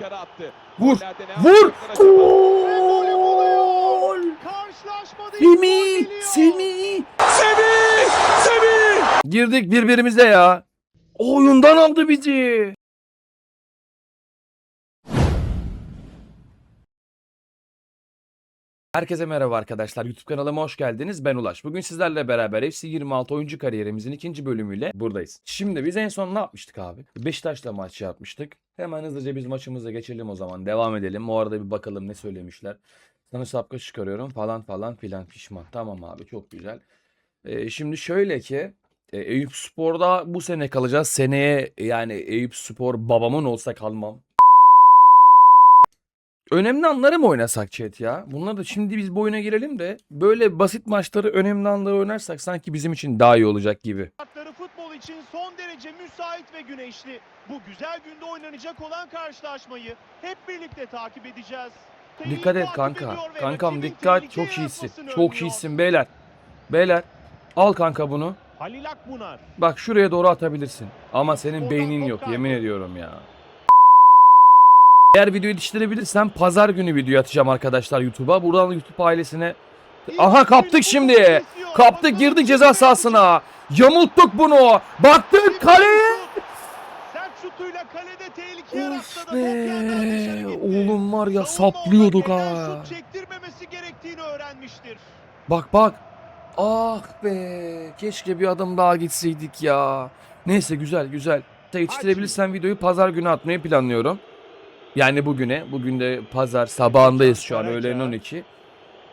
dışarı attı. Vur. Vur. Gol. Geliyor. Semih. Semih. Semih. Girdik birbirimize ya. Oyundan aldı bizi. Herkese merhaba arkadaşlar. YouTube kanalıma hoş geldiniz. Ben Ulaş. Bugün sizlerle beraber FC 26 oyuncu kariyerimizin ikinci bölümüyle buradayız. Şimdi biz en son ne yapmıştık abi? Beşiktaş'la maç yapmıştık. Hemen hızlıca biz maçımıza geçelim o zaman. Devam edelim. O arada bir bakalım ne söylemişler. Sana sapka çıkarıyorum falan falan filan pişman. Tamam abi çok güzel. Ee, şimdi şöyle ki e, Eyüp Spor'da bu sene kalacağız. Seneye yani Eyüp Spor babamın olsa kalmam. Önemli anları mı oynasak chat ya? Bunları da şimdi biz bu oyuna girelim de böyle basit maçları önemli anları oynarsak sanki bizim için daha iyi olacak gibi. İçin son derece müsait ve güneşli. Bu güzel günde oynanacak olan karşılaşmayı hep birlikte takip edeceğiz. Dikkat et kanka. Kankam dikkat. Çok iyisin. Çok iyisin beyler. Beyler al kanka bunu. Halil Akbunar. Bak şuraya doğru atabilirsin. Ama senin beynin yok yemin ediyorum ya. Eğer videoyu yetiştirebilirsem pazar günü video atacağım arkadaşlar YouTube'a. Buradan YouTube ailesine Aha kaptık şimdi. Kaptık girdik ceza sahasına. Yamulttuk bunu. Baktık kaleye. Sert şutuyla kalede tehlike yarattı be. Oğlum var ya saplıyorduk ha. Şut çektirmemesi gerektiğini öğrenmiştir. Bak bak. Ah be. Keşke bir adım daha gitseydik ya. Neyse güzel güzel. Yetiştirebilirsem videoyu pazar günü atmayı planlıyorum. Yani bugüne. Bugün de pazar sabahındayız şu an öğlen 12.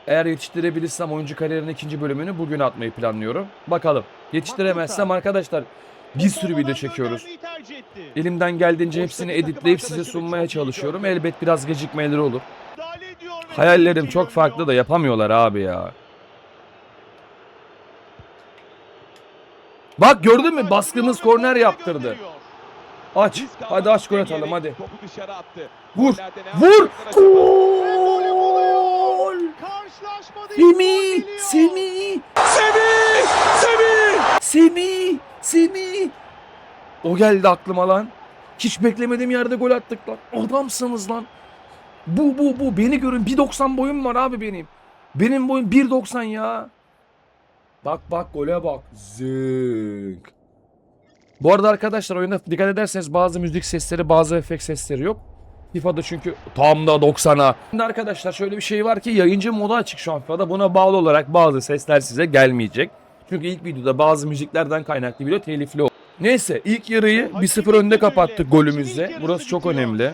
Eğer yetiştirebilirsem oyuncu kariyerinin ikinci bölümünü bugün atmayı planlıyorum. Bakalım. Yetiştiremezsem arkadaşlar bir sürü video çekiyoruz. Elimden geldiğince hepsini editleyip size sunmaya çalışıyorum. Elbet biraz gecikmeleri olur. Hayallerim çok farklı da yapamıyorlar abi ya. Bak gördün mü baskımız korner yaptırdı. Aç. Hadi aç gol atalım hadi. Vur. Vur. Gol. Semih. Semih. Semih. Semih. Semih. Semih. O geldi aklıma lan. Hiç beklemediğim yerde gol attık lan. Adamsınız lan. Bu bu bu beni görün 1.90 boyum var abi benim. Benim boyum 1.90 ya. Bak bak gole bak. Zınk. Bu arada arkadaşlar oyunda dikkat ederseniz bazı müzik sesleri bazı efekt sesleri yok. FIFA'da çünkü tam da 90'a. Şimdi arkadaşlar şöyle bir şey var ki yayıncı modu açık şu an FIFA'da. Buna bağlı olarak bazı sesler size gelmeyecek. Çünkü ilk videoda bazı müziklerden kaynaklı video telifli oldu. Neyse ilk yarıyı 1-0 önde kapattık golümüzle. Burası çok önemli.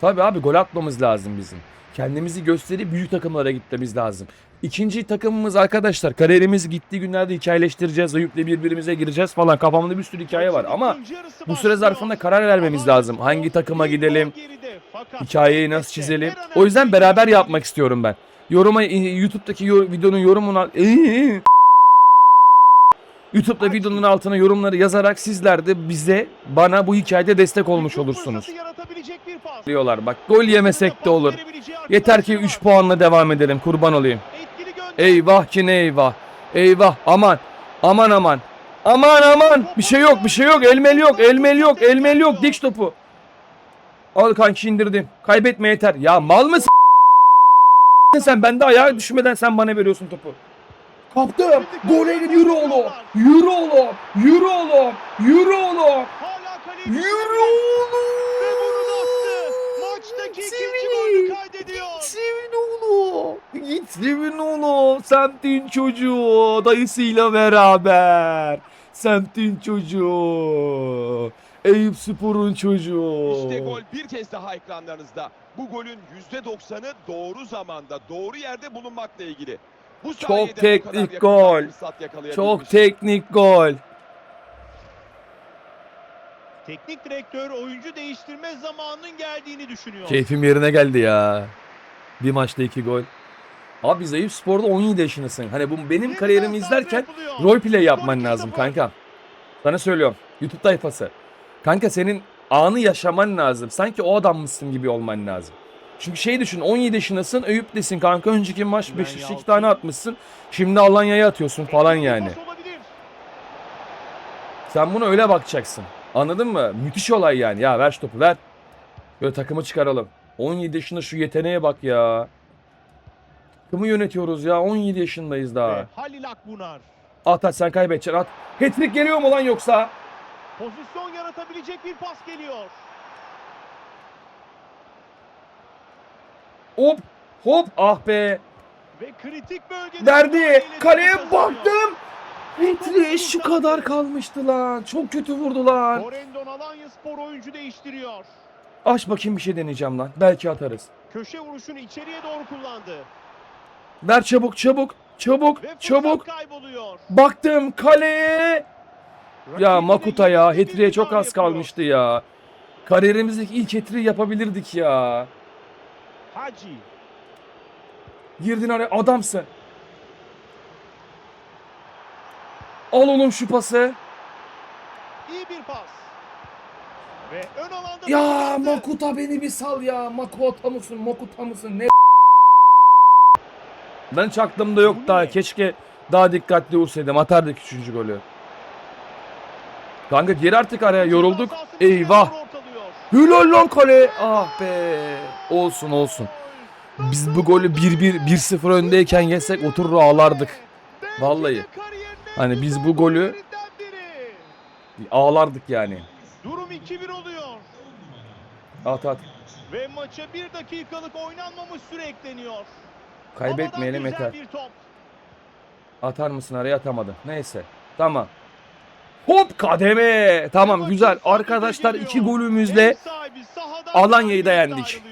Tabii abi gol atmamız lazım bizim. Kendimizi gösterip büyük takımlara gitmemiz lazım. İkinci takımımız arkadaşlar kariyerimiz gittiği günlerde hikayeleştireceğiz. Eyüp'le birbirimize gireceğiz falan. Kafamda bir sürü hikaye var ama bu süre zarfında karar vermemiz lazım. Hangi takıma gidelim, hikayeyi nasıl çizelim. O yüzden beraber yapmak istiyorum ben. Yoruma YouTube'daki yor- videonun yorumuna YouTube'da videonun altına yorumları yazarak sizler de bize bana bu hikayede destek olmuş olursunuz. Diyorlar bak gol yemesek de olur. Yeter ki 3 puanla devam edelim kurban olayım. Eyvah ki ne eyvah. Eyvah aman. Aman aman. Aman aman. Bir şey yok bir şey yok. Elmeli yok. Elmeli yok. Elmeli yok. Dik topu. Al kanki indirdim. Kaybetme yeter. Ya mal mısın? Sen ben de ayağa düşmeden sen bana veriyorsun topu. Kaptım. Gole git. Yürü oğlum. Yürü oğlum. Yürü oğlum. Yürü oğlum. Yürü oğlum. Ve bunu da attı. Maçtaki ikinci golü kaydediyor. Sevin onu. Git sevin onu. Semtin çocuğu. Dayısıyla beraber. Semtin çocuğu. Eyüp Spor'un çocuğu. İşte gol bir kez daha ekranlarınızda. Bu golün %90'ı doğru zamanda, doğru yerde bulunmakla ilgili. Bu Çok teknik gol. Çok teknik gol. Teknik direktör oyuncu değiştirme zamanının geldiğini düşünüyor. Keyfim yerine geldi ya. Bir maçta iki gol. Abi Eyüp Spor'da 17 yaşındasın. Hani bu benim kariyerimi izlerken yapılıyor. Roleplay yapman lazım 2-0. kanka. Sana söylüyorum. YouTube tayfası. Kanka senin anı yaşaman lazım. Sanki o adammışsın gibi olman lazım. Çünkü şey düşün 17 yaşındasın Eyüp'lesin kanka. Önceki maç Ben 5 Yalçın. 2 tane atmışsın. Şimdi Alanya'ya atıyorsun falan yani. Sen bunu öyle bakacaksın. Anladın mı? Müthiş olay yani. Ya ver şu topu ver. Şöyle takımı çıkaralım. 17 yaşında şu yeteneğe bak ya. Takımı yönetiyoruz ya. 17 yaşındayız daha. Ve Halil Akbunar. At at sen kaybedeceksin at. Hat-trick geliyor mu lan yoksa? Pozisyon yaratabilecek bir pas geliyor. Hop hop ah be. Ve kritik bölgede müdahaleyle Kaleye baktım. Hat-trick şu kadar kalmıştı lan. Çok kötü vurdu lan. Corendon Alanya Spor oyuncu değiştiriyor. Aç bakayım bir şey deneyeceğim lan. Belki atarız. Köşe vuruşunu içeriye doğru kullandı. Ver çabuk çabuk. Çabuk Ve çabuk. kayboluyor. Baktım kaleye. Ya Makuta ya. Hat-trick'e çok az yapıyor. kalmıştı ya. Kariyerimizdeki ilk hat yapabilirdik ya. Hacı. Girdin araya adamsın. Al oğlum şu pası. İyi bir pas. Ve ön alanda Ya. Makuta beni bir sal ya. Makuta mısın? Makuta mısın? Ne Ben çaktığımda yok Bu daha. ne? Keşke daha dikkatli vursaydım. Atardık üçüncü golü. Kanka gir artık araya. Yorulduk. Eyvah. Hülal lan kale. Ah be. Olsun olsun. Biz bu golü 1-1 1-0 öndeyken yesek oturur ağlardık. Vallahi. Hani biz bu golü-. Ağlardık yani. Durum 2-1 oluyor. At at. Ve maça bir dakikalık oynanmamış süre ekleniyor. Kaybetmeyelim yeter. bir top. Atar mısın araya atamadı. Neyse. Tamam. Hop kademe. Tamam güzel. Arkadaşlar iki golümüzle Alanya'yı da yendik.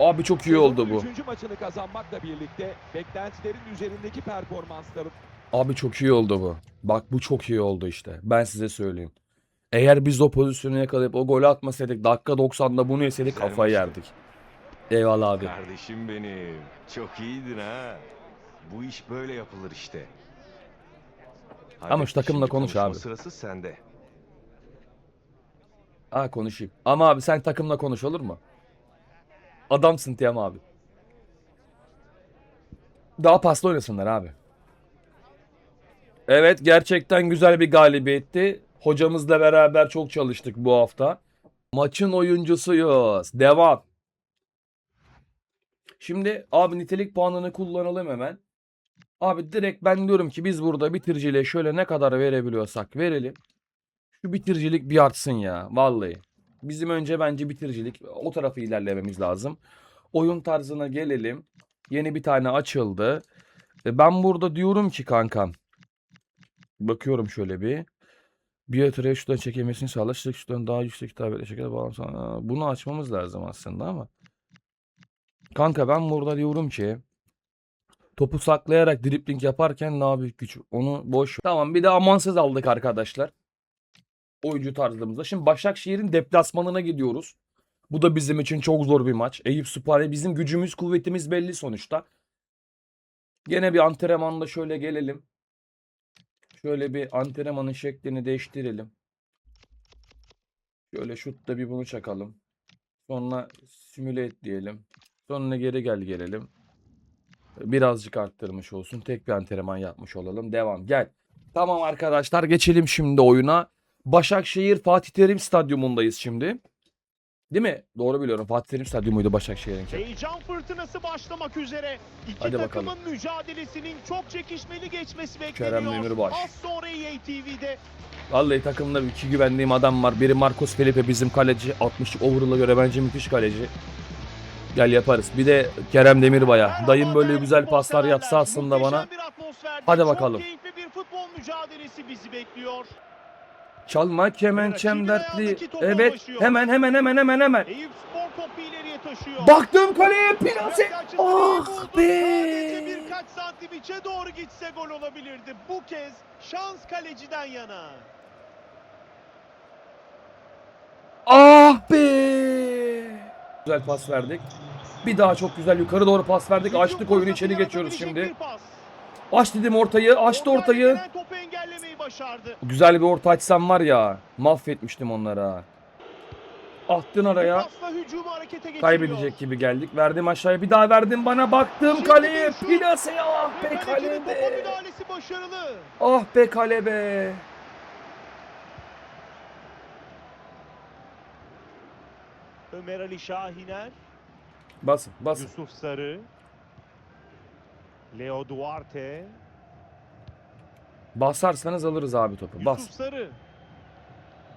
abi çok iyi oldu bu. Üçüncü maçını kazanmakla birlikte beklentilerin üzerindeki performansların Abi çok iyi oldu bu. Bak bu çok iyi oldu işte. Ben size söyleyeyim. Eğer biz o pozisyonu yakalayıp o golü atmasaydık dakika 90'da bunu yeseydik kafayı yerdik. Eyvallah abi. Kardeşim benim. Çok iyiydin ha. Bu iş böyle yapılır işte. Hadi, Ama şu takımla konuş abi. Sırası sende. Ha konuşayım. Ama abi sen takımla konuş olur mu? Adamsın Tiyam abi. Daha paslı oynasınlar abi. Evet gerçekten güzel bir galibiyetti. Hocamızla beraber çok çalıştık bu hafta. Maçın oyuncusuyuz. Devam. Şimdi abi nitelik puanını kullanalım hemen. Abi direkt ben diyorum ki biz burada bitiriciyle şöyle ne kadar verebiliyorsak verelim. Şu bitiricilik bir artsın ya. Vallahi. Bizim önce bence bitiricilik o tarafı ilerlememiz lazım. Oyun tarzına gelelim. Yeni bir tane açıldı. E, Ben burada diyorum ki kankam. Bakıyorum şöyle bir. Bir yatırıya şuradan çekilmesini sağla. Şık şuradan daha yüksek hitabetle şekilde bağlansın. Aa, Bunu açmamız lazım aslında ama. Kanka ben burada diyorum ki. Topu saklayarak dribling yaparken daha büyük güç. Onu boş. Tamam bir de amansız aldık arkadaşlar oyuncu tarzımızda. Şimdi Başakşehir'in deplasmanına gidiyoruz. Bu da bizim için çok zor bir maç. Eyüp Spor'a bizim gücümüz, kuvvetimiz belli sonuçta. Gene bir antrenmanda şöyle gelelim. Şöyle bir antrenmanın şeklini değiştirelim. Şöyle şutta bir bunu çakalım. Sonra simüle et diyelim. Sonra geri gel gelelim. Birazcık arttırmış olsun. Tek bir antrenman yapmış olalım. Devam. Gel. Tamam arkadaşlar geçelim şimdi oyuna. Başakşehir Fatih Terim Stadyumundayız şimdi. Değil mi? Doğru biliyorum. Fatih Terim Stadyumuydu Başakşehir'inki. Heyecan fırtınası başlamak üzere. İki Hadi takımın bakalım. mücadelesinin çok çekişmeli geçmesi bekleniyor. Kerem Demirbaş. Az sonra EA TV'de Vallahi takımda iki güvendiğim adam var. Biri Marcos Felipe bizim kaleci. 60'lık overall'a göre bence müthiş kaleci. Gel yaparız. Bir de Kerem Demirbaya. Dayım böyle güzel paslar yapsa aslında bana. Hadi çok bakalım. keyifli bir futbol mücadelesi bizi bekliyor. Çalma kemençem dertli. Evet. Hemen hemen hemen hemen hemen. Eyüp Spor topu ileriye taşıyor. Baktım kaleye plase. Ah be. Birkaç santim içe doğru gitse gol olabilirdi. Bu kez şans kaleciden yana. Ah be. Güzel pas verdik. Bir daha çok güzel yukarı doğru pas verdik. Açtık oyunu içeri geçiyoruz şimdi. Aç dedim ortayı. Açtı ortayı. Güzel bir orta açsam var ya. Mahvetmiştim onlara. Attın araya. Kaybedecek gibi geldik. Verdim aşağıya. Bir daha verdim bana. Baktım kaleye. bir şut. Plase. Ah be kale be. Ah be kale be. Ömer Ali Şahiner, Basın basın. Yusuf Sarı, Leo Duarte, Basarsanız alırız abi topu. Bas. Yusuf Sarı,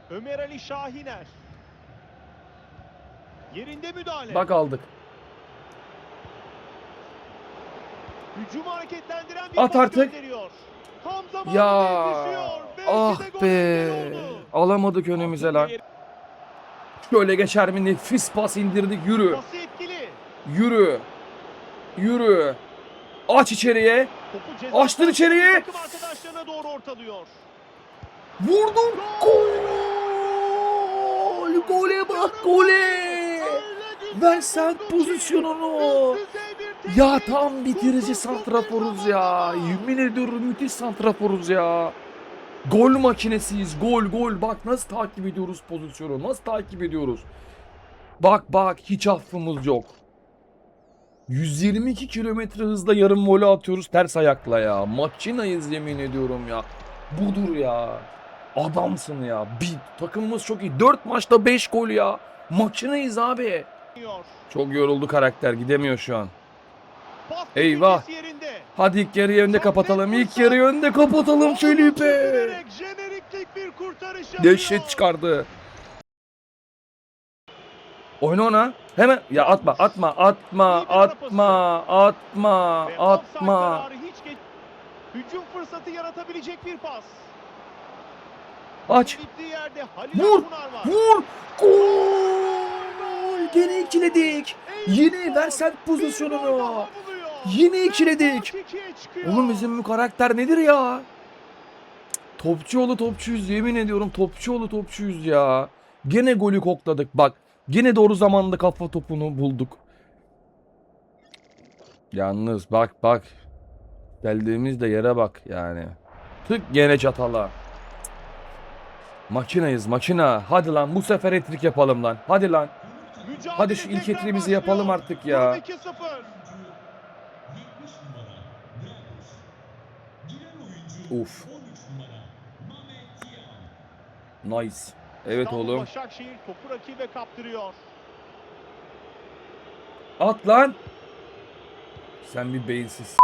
Ömer Ali Şahiner. Yerinde müdahale. Bak aldık. Hücumu hareketlendiren bir At artık. gönderiyor. Tam zamanında Ya ah be. Alamadık önümüze lan. Şöyle geçer mi nefis pas indirdik yürü. Yürü. Yürü. Aç içeriye. Açtır içeriye. Takım arkadaşlarına doğru ortalıyor. Vurdum. Gol. Gole bak gole. Versen pozisyonunu. Ya tam bitirici santraforuz ya. Yemin ediyorum müthiş santraforuz ya. Gol makinesiyiz. Gol gol. Bak nasıl takip ediyoruz pozisyonu. Nasıl takip ediyoruz. Bak bak hiç affımız yok. 122 kilometre hızla yarım voley atıyoruz ters ayakla ya. Makinayız yemin ediyorum ya. Budur ya. Adamsın ya. Bir takımımız çok iyi. 4 maçta 5 gol ya. Makinayız abi. Çok yoruldu karakter. Gidemiyor şu an. Eyvah. Hadi ilk yarıyı önde kapatalım. İlk yarıyı önde kapatalım Felipe. Dehşet çıkardı. Oyna ona. Hemen ya atma atma atma atma atma Ve atma. kararı hiç geç... Hücum fırsatı yaratabilecek bir pas. Aç. Yerde Vur. Vur. Gol. Gene ikiledik. Yine versen pozisyonunu. Yine ikiledik. Oğlum bizim bu karakter nedir ya? Topçuoğlu topçuyuz yemin ediyorum topçuoğlu topçuyuz ya. Gene golü kokladık bak. Gene doğru zamanda kafa topunu bulduk. Yalnız bak bak. Geldiğimiz de yere bak yani. Tık gene çatala. Makinayız makina. Hadi lan bu sefer etrik yapalım lan. Hadi lan. Mücadele Hadi şu ilk etriğimizi yapalım artık ya. Durum 2-0. Uf. Nice. Evet İstanbul oğlum. Başakşehir topu rakibe kaptırıyor. At lan. Sen bir beyinsiz.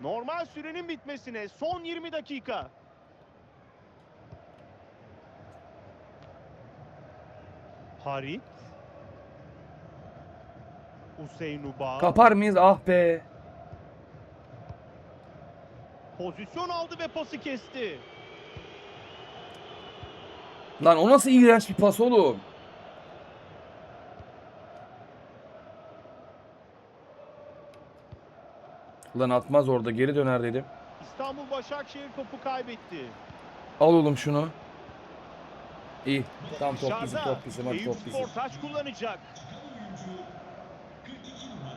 Normal sürenin bitmesine son 20 dakika. Harit. Hüseyin Uba. Kapar mıyız? Ah be. Pozisyon aldı ve pası kesti. Lan o nasıl iğrenç bir pas oğlum? Lan atmaz orada geri döner dedim. İstanbul Başakşehir topu kaybetti. Al oğlum şunu. İyi. Tam top bizim top bizim hadi top bizim. Taç kullanacak.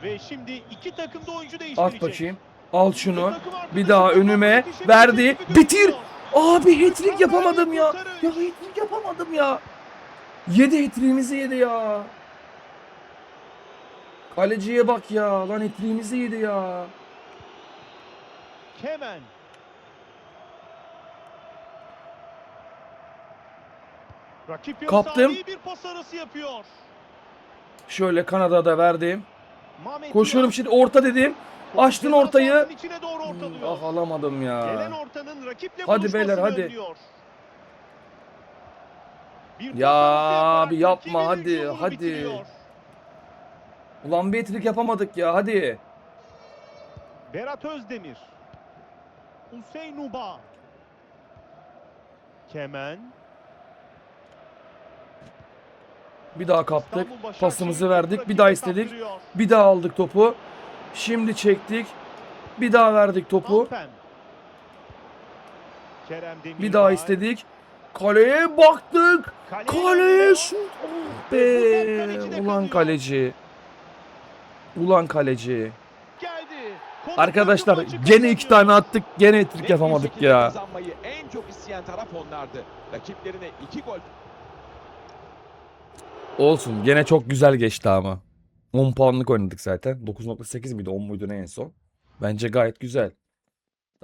Ve şimdi iki takım da oyuncu değiştirecek. At bakayım. Al şunu. Bir daha önüme verdi. Bitir. Abi hat-trick yapamadım ya. Ya hat-trick yapamadım ya. Yedi hat-trick'imizi yedi ya. Kaleciye bak ya. Lan hat-trick'imizi yedi ya. Kemen. Rakip Kaptım. bir pas arası yapıyor. Şöyle Kanada'da verdim. Koşuyorum şimdi orta dedim. Açtın ortayı. Hmm. Ah alamadım ya. Hadi beyler, hadi. Ya abi yapma, hadi, hadi. Ulan bir hat-trick yapamadık ya hadi. Berat Özdemir. Hüseyin Uba. Kemen. Bir daha kaptık. Pasımızı verdik. Bir daha istedik. Bir daha aldık topu. Şimdi çektik. Bir daha verdik topu. Bir daha istedik. Kaleye baktık. Kaleye şut. Oh be. Ulan kaleci. Ulan kaleci. Arkadaşlar gene iki tane attık. Gene etrik yapamadık ya. Kazanmayı en çok isteyen taraf onlardı. Rakiplerine iki gol Olsun. Gene çok güzel geçti ama. 10 puanlık oynadık zaten. 9.8 miydi 10 muydu ne en son? Bence gayet güzel.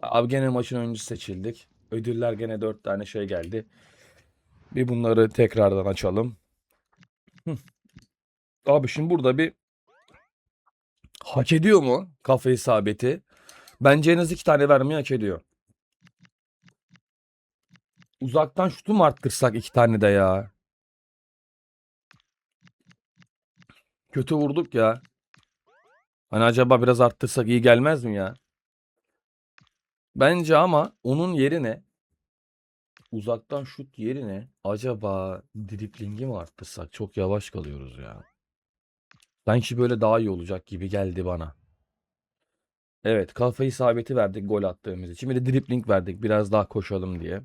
Abi gene maçın oyuncusu seçildik. Ödüller gene 4 tane şey geldi. Bir bunları tekrardan açalım. Hı. Abi şimdi burada bir hak ediyor mu kafa isabeti? Bence en az iki tane vermeyi hak ediyor. Uzaktan şutu mu arttırsak iki tane de ya? Kötü vurduk ya. Hani acaba biraz arttırsak iyi gelmez mi ya? Bence ama onun yerine uzaktan şut yerine acaba driplingi mi arttırsak? Çok yavaş kalıyoruz ya. Sanki böyle daha iyi olacak gibi geldi bana. Evet, kafa isabeti verdik gol attığımız için. Bir de dripling verdik biraz daha koşalım diye.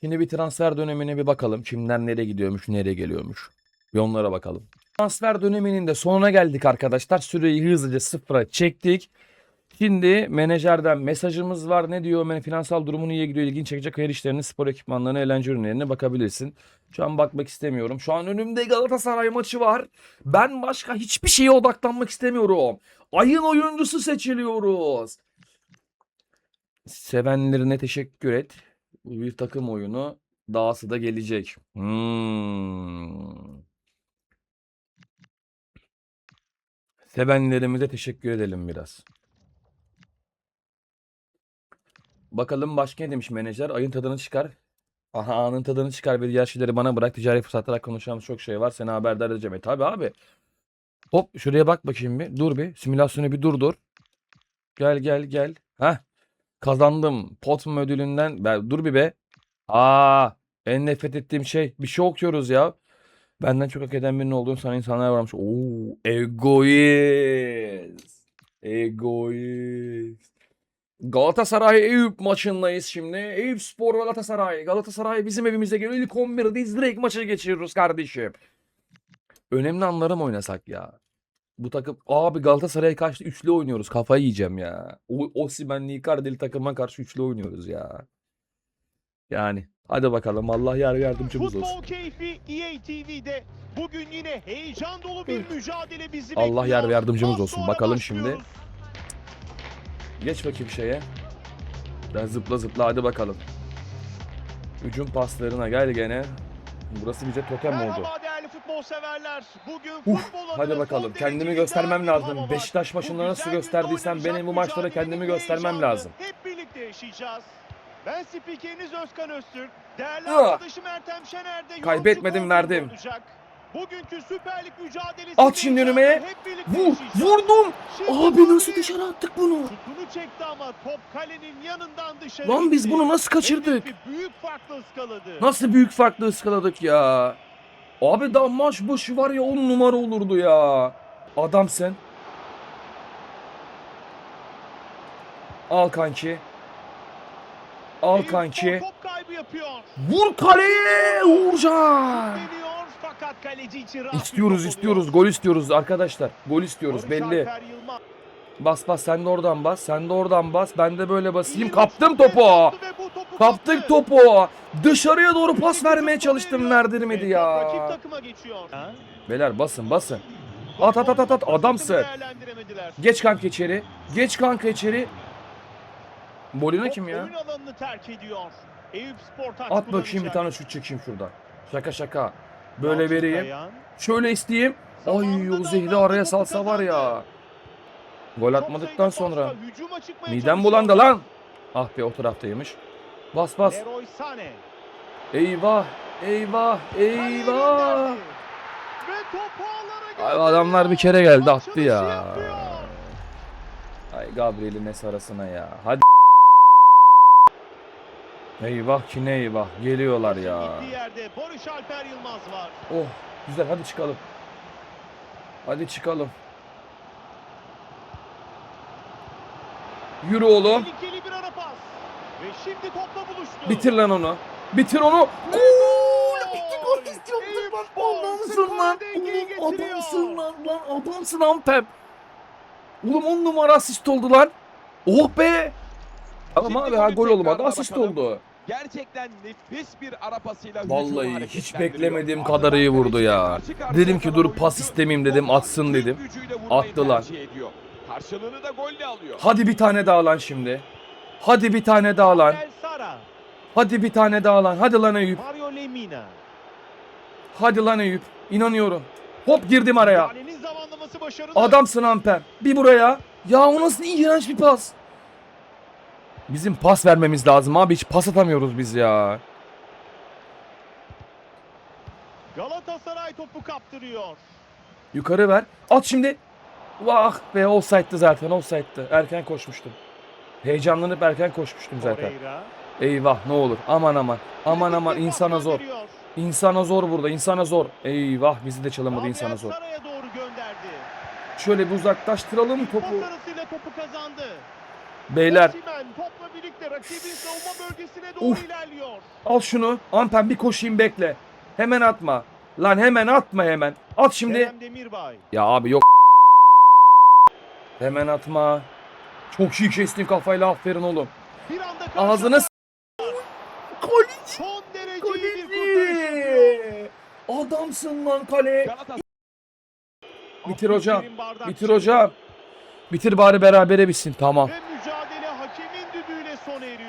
Şimdi bir transfer dönemine bir bakalım. Kimler nereye gidiyormuş, nereye geliyormuş. Bir onlara bakalım. Transfer döneminin de sonuna geldik arkadaşlar. Süreyi hızlıca sıfıra çektik. Şimdi menajerden mesajımız var. Ne diyor? Men finansal durumun iyiye gidiyor. İlgin çekecek hayır işlerine, spor ekipmanlarına, eğlence ürünlerine bakabilirsin. Şu an bakmak istemiyorum. Şu an önümde Galatasaray maçı var. Ben başka hiçbir şeye odaklanmak istemiyorum. Ayın oyuncusu seçiliyoruz. Sevenlerine teşekkür et. Bu bir takım oyunu. Dahası da gelecek. Hmm. Sevenlerimize teşekkür edelim biraz. Bakalım başka ne demiş menajer? Ayın tadını çıkar. Aha anın tadını çıkar ve diğer şeyleri bana bırak. Ticari fırsatlar konuşacağımız çok şey var. Seni haberdar edeceğim. E tabi abi. Hop şuraya bak bakayım bir. Dur bir. Simülasyonu bir durdur. Gel gel gel. Heh. Kazandım. Potm ödülünden. Ben, dur bir be. Aa, en nefret ettiğim şey. Bir şey okuyoruz ya. Benden çok hak eden birinin olduğunu sana insanlar varmış. Oo, egoist. Egoist. Galatasaray Eyüp maçındayız şimdi. Eyüp Spor Galatasaray. Galatasaray bizim evimize geliyor. İlk 11'deyiz. Direkt maçı geçiriyoruz kardeşim. Önemli anları mı oynasak ya? Bu takım abi Galatasaray'a karşı üçlü oynuyoruz. Kafayı yiyeceğim ya. O Osimhen'li Icardi'li takıma karşı üçlü oynuyoruz ya. Yani hadi bakalım Allah yar yardımcımız olsun. Futbol keyfi EA TV'de. Bugün yine heyecan dolu bir mücadele bizi Allah bekliyor. yar ve yardımcımız olsun. Bakalım şimdi. Geç bakayım şeye. Ben zıpla zıpla hadi bakalım. Hücum paslarına gel gene. Burası bize totem oldu. Merhaba değerli futbol severler. Bugün Uf, futbol hadi bakalım. Kendimi göstermem lazım. Beşiktaş maçında nasıl gösterdiysem benim bu mücadelenin kendimi göstermem lazım. Hep birlikte yaşayacağız. Ben spikeriniz Özkan Öztürk. Değerli Ah! arkadaşım Ertem Şener de Kaybetmedim, verdim. olacak. Bugünkü Süper Lig mücadelesi At şimdi önüme. Vur, vurdum. Abi nasıl dışarı attık bunu? Şutunu çekti ama top kalenin yanından dışarı Lan biz gitti. bunu nasıl kaçırdık? Hedefi büyük farklı ıskaladı. Nasıl büyük farklı ıskaladık ya? Abi daha maç başı var ya 10 numara olurdu ya. Adamsın. Al kanki. Al kanki. Spor Top kaybı yapıyor. Vur kaleye Uğurcan. İstiyoruz istiyoruz. Gol istiyoruz arkadaşlar. Gol istiyoruz belli. Bas bas sen de oradan bas. Sen de oradan bas. Ben de böyle basayım. Kaptım topu. Kaptık kaptı. topu. Dışarıya doğru pas vermeye çalıştım. Verdirmedi ya. takıma geçiyor. Beyler basın basın. At at at at at adamsın. Geç kanka içeri. Geç kanka içeri. Molina kim ya? Oyun alanını terk ediyor. Eyüp Spor At bakayım bir tane şut çekeyim şuradan. Şaka şaka. Böyle Yalçın vereyim. Kayan. Şöyle isteyeyim. Ay o zehri araya salsa var ya. Gol atmadıktan sonra. Midem bulandı lan. Ah be o taraftaymış. Bas bas. Eyvah. Eyvah. Eyvah. Ay, adamlar bir kere geldi attı ya. Ay Gabriel'in Messi arasına ya. Hadi. Eyvah ki ne eyvah. Geliyorlar ya. Yerde Barış Alper Yılmaz var. Oh güzel hadi çıkalım. Hadi çıkalım. Yürü oğlum. Tehlikeli bir ara pas. Ve şimdi topla buluştu. Bitir lan onu. Bitir onu. Gol! İki gol istiyorum Eyüp lan. Adamsın lan. Oğlum adamsın lan. lan. Adamsın Ampem. Oğlum on numara asist oldu lan. Oh be. Tamam abi ha gol olmadı asist oldu. Gerçekten nefis bir ara pasıyla hücumu Vallahi hiç beklemediğim kadar iyi vurdu ya. Dedim ki dur pas istemeyeyim dedim atsın dedim. Attılar. Karşılığını da golle alıyor. Hadi bir tane daha lan şimdi. Hadi bir tane daha lan. Hadi bir tane daha lan. Hadi lan Eyüp. Hadi lan Eyüp. İnanıyorum. Hop girdim araya. Adamsın Amper. Bir buraya. Ya o nasıl iğrenç bir pas. Bizim pas vermemiz lazım abi. Hiç pas atamıyoruz biz ya. Galatasaray topu kaptırıyor. Yukarı ver. At şimdi. Vah be offside'dı zaten offside'dı. Erken koşmuştum. Heyecanlanıp erken koşmuştum zaten. Eyvah ne olur. Aman aman. Aman aman insana zor. İnsana zor burada. insana zor. Eyvah bizi de çalamadı insana zor. Şöyle bir uzaklaştıralım topu. Kazandı. Beyler rakibin savunma bölgesine doğru Uf. ilerliyor. al şunu. Ampen bir koşayım bekle. Hemen atma. Lan hemen atma hemen. At şimdi. Kerem Demirbay. Ya abi yok. Hemen atma. Çok iyi kestin kafayla aferin oğlum. Bir anda Ağzına karşılaşma. s- Kaleci. Son derece iyi bir kurtarış yapıyor. Kaleci. Adamsın lan kale. Galatasaray Bitir hocam. Abdülkerim. Bitir hocam. Bitir bari berabere bitsin. Tamam. Ve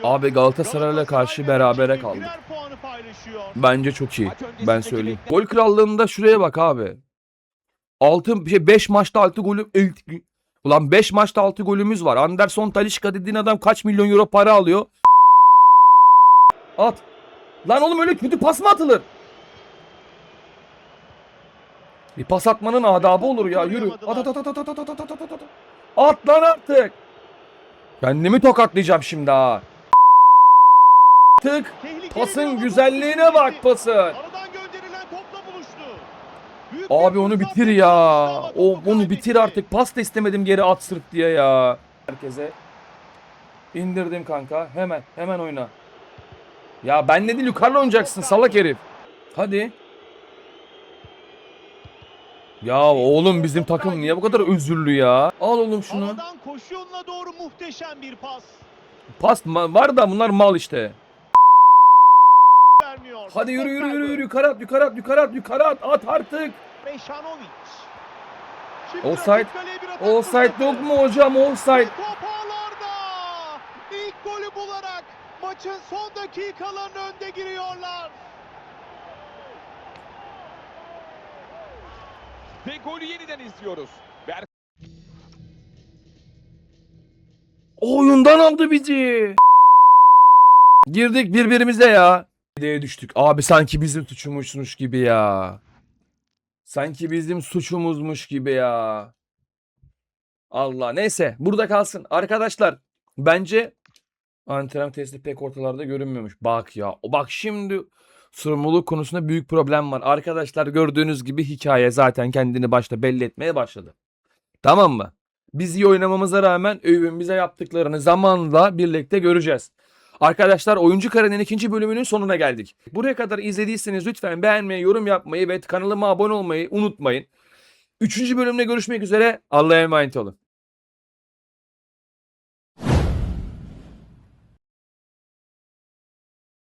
Abi Galatasaray'la karşı berabere kaldık. Bence çok iyi. Ben söyleyeyim. Gol krallığında şuraya bak abi. 6 şey 5 maçta 6 golü Ulan 5 maçta 6 golümüz var. Anderson Talisca dediğin adam kaç milyon euro para alıyor? At. Lan oğlum öyle kötü pas mı atılır? Bir pas atmanın adabı olur ya. Yürü. At at at at at at at at at at at. At lan artık. Kendimi tokatlayacağım şimdi ha. Tık. Pasın güzelliğine bak pasın. Abi onu bitir ya. O onu bitir artık. Pas da istemedim geri at sırf diye ya. Herkese indirdim kanka. Hemen hemen oyna. Ya ben değil yukarıda oynayacaksın salak herif. Hadi. Ya oğlum bizim takım niye bu kadar özürlü ya? Al oğlum şunu. Havadan koşu yoluna doğru muhteşem bir pas. Pas var da bunlar mal işte. Vermiyor. Hadi yürü yürü yürü yürü yukarı at yukarı at yukarı at yukarı at at artık. Mešanović. Şimdi Offside. Offside yok mu hocam offside? Top ağlarda. İlk golü bularak maçın son dakikalarının önde giriyorlar. Ve golü yeniden izliyoruz. Ber Oyundan aldı bizi. Girdik birbirimize ya. Diye düştük. Abi sanki bizim suçumuzmuş gibi ya. Sanki bizim suçumuzmuş gibi ya. Allah neyse burada kalsın. Arkadaşlar bence antrenman testi pek ortalarda görünmüyormuş. Bak ya. Bak şimdi sorumluluk konusunda büyük problem var. Arkadaşlar gördüğünüz gibi hikaye zaten kendini başta belli etmeye başladı. Tamam mı? Biz iyi oynamamıza rağmen Övün bize yaptıklarını zamanla birlikte göreceğiz. Arkadaşlar Oyuncu Karenin ikinci bölümünün sonuna geldik. Buraya kadar izlediyseniz lütfen beğenmeyi, yorum yapmayı ve kanalıma abone olmayı unutmayın. Üçüncü bölümde görüşmek üzere. Allah'a emanet olun.